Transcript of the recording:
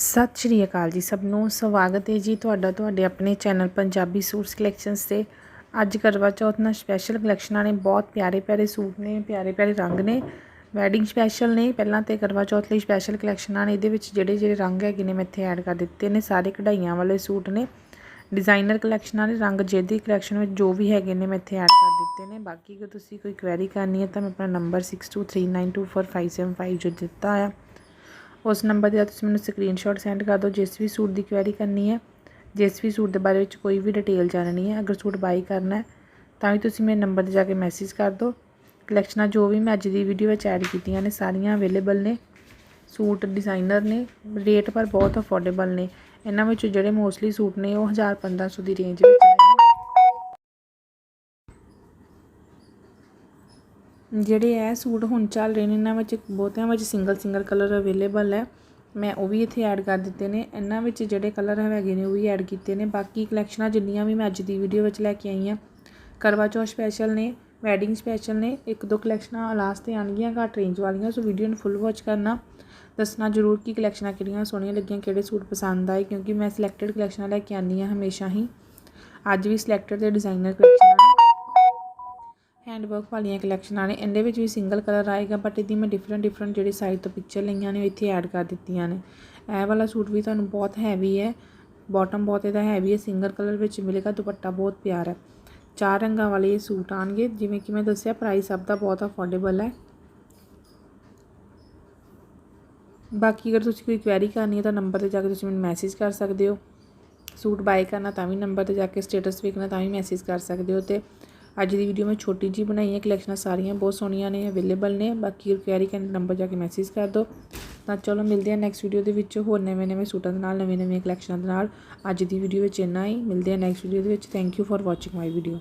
ਸਤਿ ਸ਼੍ਰੀ ਅਕਾਲ ਜੀ ਸਭ ਨੂੰ। ਸਵਾਗਤ ਹੈ ਜੀ ਤੁਹਾਡਾ ਤੁਹਾਡੇ ਆਪਣੇ ਚੈਨਲ ਪੰਜਾਬੀ ਸੂਟਸ ਕਲੈਕਸ਼ਨਸ ਤੇ। ਅੱਜ ਕਰਵਾ ਚੌਥ ਨਾਲ ਸਪੈਸ਼ਲ ਕਲੈਕਸ਼ਨਾਂ ਨੇ ਬਹੁਤ ਪਿਆਰੇ ਪਿਆਰੇ ਸੂਟ ਨੇ, ਪਿਆਰੇ ਪਿਆਰੇ ਰੰਗ ਨੇ। ਵੈਡਿੰਗ ਸਪੈਸ਼ਲ ਨੇ, ਪਹਿਲਾਂ ਤੇ ਕਰਵਾ ਚੌਥ ਲਈ ਸਪੈਸ਼ਲ ਕਲੈਕਸ਼ਨਾਂ ਨੇ ਇਹਦੇ ਵਿੱਚ ਜਿਹੜੇ ਜਿਹੜੇ ਰੰਗ ਹੈਗੇ ਨੇ ਮੈਂ ਇੱਥੇ ਐਡ ਕਰ ਦਿੱਤੇ ਨੇ, ਸਾਰੇ ਕਢਾਈਆਂ ਵਾਲੇ ਸੂਟ ਨੇ। ਡਿਜ਼ਾਈਨਰ ਕਲੈਕਸ਼ਨਾਂ ਨੇ ਰੰਗ ਜਿਹਦੀ ਕਲੈਕਸ਼ਨ ਵਿੱਚ ਜੋ ਵੀ ਹੈਗੇ ਨੇ ਮੈਂ ਇੱਥੇ ਐਡ ਕਰ ਦਿੱਤੇ ਨੇ। ਬਾਕੀ ਜੇ ਤੁਸੀਂ ਕੋਈ ਕੁਐਰੀ ਕਰਨੀ ਹੈ ਤਾਂ ਮੈਂ ਆਪਣਾ ਨੰਬਰ 6239245575 ਜੋ ਦਿੱਤਾ ਆ ਉਸ ਨੰਬਰ ਤੇ ਤੁਸੀਂ ਮੈਨੂੰ ਸਕਰੀਨਸ਼ਾਟ ਸੈਂਡ ਕਰ ਦਿਓ, ਜਿਸ ਵੀ ਸੂਟ ਦੀ ਕੁਐਰੀ ਕਰਨੀ ਹੈ, ਜਿਸ ਵੀ ਸੂਟ ਦੇ ਬਾਰੇ ਵਿੱਚ ਕੋਈ ਵੀ ਡਿਟੇਲ ਜਾਣਨੀ ਹੈ, ਅਗਰ ਸੂਟ ਬਾਈ ਕਰਨਾ ਹੈ, ਤਾਂ ਵੀ ਤੁਸੀਂ ਮੇਰੇ ਨੰਬਰ ਤੇ ਜਾ ਕੇ ਮੈਸੇਜ ਕਰ ਦਿਓ। ਕਲੈਕਸ਼ਨਾਂ ਜੋ ਵੀ ਮੈਂ ਅੱਜ ਦੀ ਵੀਡੀਓ ਵਿੱਚ ਐਡ ਕੀਤੀਆਂ ਨੇ, ਸਾਰੀਆਂ ਅਵੇਲੇਬਲ ਨੇ, ਸੂਟ ਡਿਜ਼ਾਈਨਰ ਨੇ ਰੇਟ ਪਰ ਬਹੁਤ ਅਫੋਰਡੇਬਲ ਨੇ। ਇਹਨਾਂ ਵਿੱਚ ਜਿਹੜੇ ਮੋਸਟਲੀ ਸੂਟ ਨੇ, ਉਹ 1000 1500 ਦੀ ਰੇਂਜ ਵਿੱਚ ਆਏ ਨੇ ਜਿਹੜੇ ਇਹ ਸੂਟ ਹੁਣ ਚੱਲ ਰਹੇ ਨੇ, ਇਹਨਾਂ ਵਿੱਚ ਬਹੁਤਿਆਂ ਵਿੱਚ ਸਿੰਗਲ ਸਿੰਗਲ ਕਲਰ ਅਵੇਲੇਬਲ ਹੈ। ਮੈਂ ਉਹ ਵੀ ਇੱਥੇ ਐਡ ਕਰ ਦਿੱਤੇ ਨੇ। ਇਹਨਾਂ ਵਿੱਚ ਜਿਹੜੇ ਕਲਰ ਹੈਗੇ ਨੇ, ਉਹ ਵੀ ਐਡ ਕੀਤੇ ਨੇ। ਬਾਕੀ ਕਲੈਕਸ਼ਨਾਂ ਜਿੰਨੀਆਂ ਵੀ ਮੈਂ ਅੱਜ ਦੀ ਵੀਡੀਓ ਵਿੱਚ ਲੈ ਕੇ ਆਈ ਹਾਂ, ਕਰਵਾ ਚੌਥ ਸਪੈਸ਼ਲ ਨੇ ਵੈਡਿੰਗ ਸਪੈਸ਼ਲ ਨੇ, ਇੱਕ ਦੋ ਕਲੈਕਸ਼ਨਾਂ ਲਾਸਟ ਤੇ ਆਣਗੀਆਂ ਘੱਟ ਰੇਂਜ ਵਾਲੀਆਂ, ਸੋ ਵੀਡੀਓ ਨੂੰ ਫੁੱਲ ਵਾਚ ਕਰਨਾ। ਦੱਸਣਾ ਜ਼ਰੂਰ ਕਿ ਕਲੈਕਸ਼ਨਾਂ ਕਿਹੜੀਆਂ ਸੋਹਣੀਆਂ ਲੱਗੀਆਂ, ਕਿਹੜੇ ਸੂਟ ਪਸੰਦ ਆਏ, ਕਿਉਂਕਿ ਮੈਂ ਸਿਲੈਕਟਡ ਕਲੈਕਸ਼ਨਾਂ ਲੈ ਕੇ ਆਉਂਦੀ ਹਾਂ ਹਮੇਸ਼ਾ ਹੀ। ਅੱਜ ਵੀ ਸਿਲੈਕਟਡ ਦੇ ਡਿਜ਼ਾਈਨਰ ਕਲੈਕਸ਼ਨਾਂ ਹੈਂਡ ਵਰਕ ਵਾਲੀਆਂ ਕਲੈਕਸ਼ਨਾਂ ਨੇ, ਇਹਦੇ ਵਿੱਚ ਵੀ ਸਿੰਗਲ ਕਲਰ ਆਏਗਾ ਬਟ ਇਹਦੀ ਮੈਂ ਡਿਫਰੈਂਟ ਡਿਫਰੈਂਟ ਜਿਹੜੀ ਸਾਈਡ ਤੋਂ ਪਿਕਚਰ ਲਈਆਂ ਨੇ, ਉਹ ਇੱਥੇ ਐਡ ਕਰ ਦਿੱਤੀਆਂ ਨੇ। ਇਹ ਵਾਲਾ ਸੂਟ ਵੀ ਤੁਹਾਨੂੰ ਬਹੁਤ ਹੈਵੀ ਹੈ ਬਾਟਮ ਬਹੁਤ ਇਹਦਾ ਹੈਵੀ ਹੈ ਸਿੰਗਲ ਕਲਰ ਵਿੱਚ ਮਿਲੇਗਾ, ਦੁਪੱਟਾ ਬਹੁਤ ਪਿਆਰਾ ਹੈ। ਚਾਰ ਰੰਗਾਂ ਵਾਲੇ ਇਹ ਸੂਟ ਆਣਗੇ ਜਿਵੇਂ ਕਿ ਮੈਂ ਦੱਸਿਆ ਪ੍ਰਾਈਸ ਸਭ ਦਾ ਬਹੁਤ ਅਫੋਰਡੇਬਲ ਹੈ। ਬਾਕੀ ਅਗਰ ਤੁਸੀਂ ਕੋਈ ਕੁਐਰੀ ਕਰਨੀ ਹੈ ਤਾਂ ਨੰਬਰ ਤੇ ਜਾ ਕੇ ਤੁਸੀਂ ਮੈਨੂੰ ਮੈਸੇਜ ਕਰ ਸਕਦੇ ਹੋ। ਸੂਟ ਬਾਏ ਕਰਨਾ ਤਾਂ ਵੀ ਨੰਬਰ ਤੇ ਜਾ ਕੇ ਸਟੇਟਸ ਵੇਖਣਾ ਤਾਂ ਵੀ ਮੈਸੇਜ ਕਰ ਸਕਦੇ ਹੋ ਤੇ ਅੱਜ ਦੀ ਵੀਡੀਓ ਮੈਂ ਛੋਟੀ ਜੀ ਬਣਾਈ ਹੈ ਕਲੈਕਸ਼ਨਾਂ ਸਾਰੀਆਂ ਬਹੁਤ ਸੋਹਣੀਆਂ ਨੇ ਅਵੇਲੇਬਲ ਨੇ, ਬਾਕੀ ਕੁਐਰੀ ਕਰਨ ਨੰਬਰ ਜਾ ਕੇ ਮੈਸੇਜ ਕਰ ਦਿਓ। ਤਾਂ ਚਲੋ ਮਿਲਦੇ ਹਾਂ ਨੈਕਸਟ ਵੀਡੀਓ ਦੇ ਵਿੱਚ, ਹੋਰ ਨਵੇਂ ਨਵੇਂ ਸੂਟਾਂ ਦੇ ਨਾਲ, ਨਵੇਂ ਨਵੀਆਂ ਕਲੈਕਸ਼ਨਾਂ ਦੇ ਨਾਲ। ਅੱਜ ਦੀ ਵੀਡੀਓ ਵਿੱਚ ਇੰਨਾ ਹੀ, ਮਿਲਦੇ ਹਾਂ ਨੈਕਸਟ ਵੀਡੀਓ ਦੇ ਵਿੱਚ। Thank you for watching my video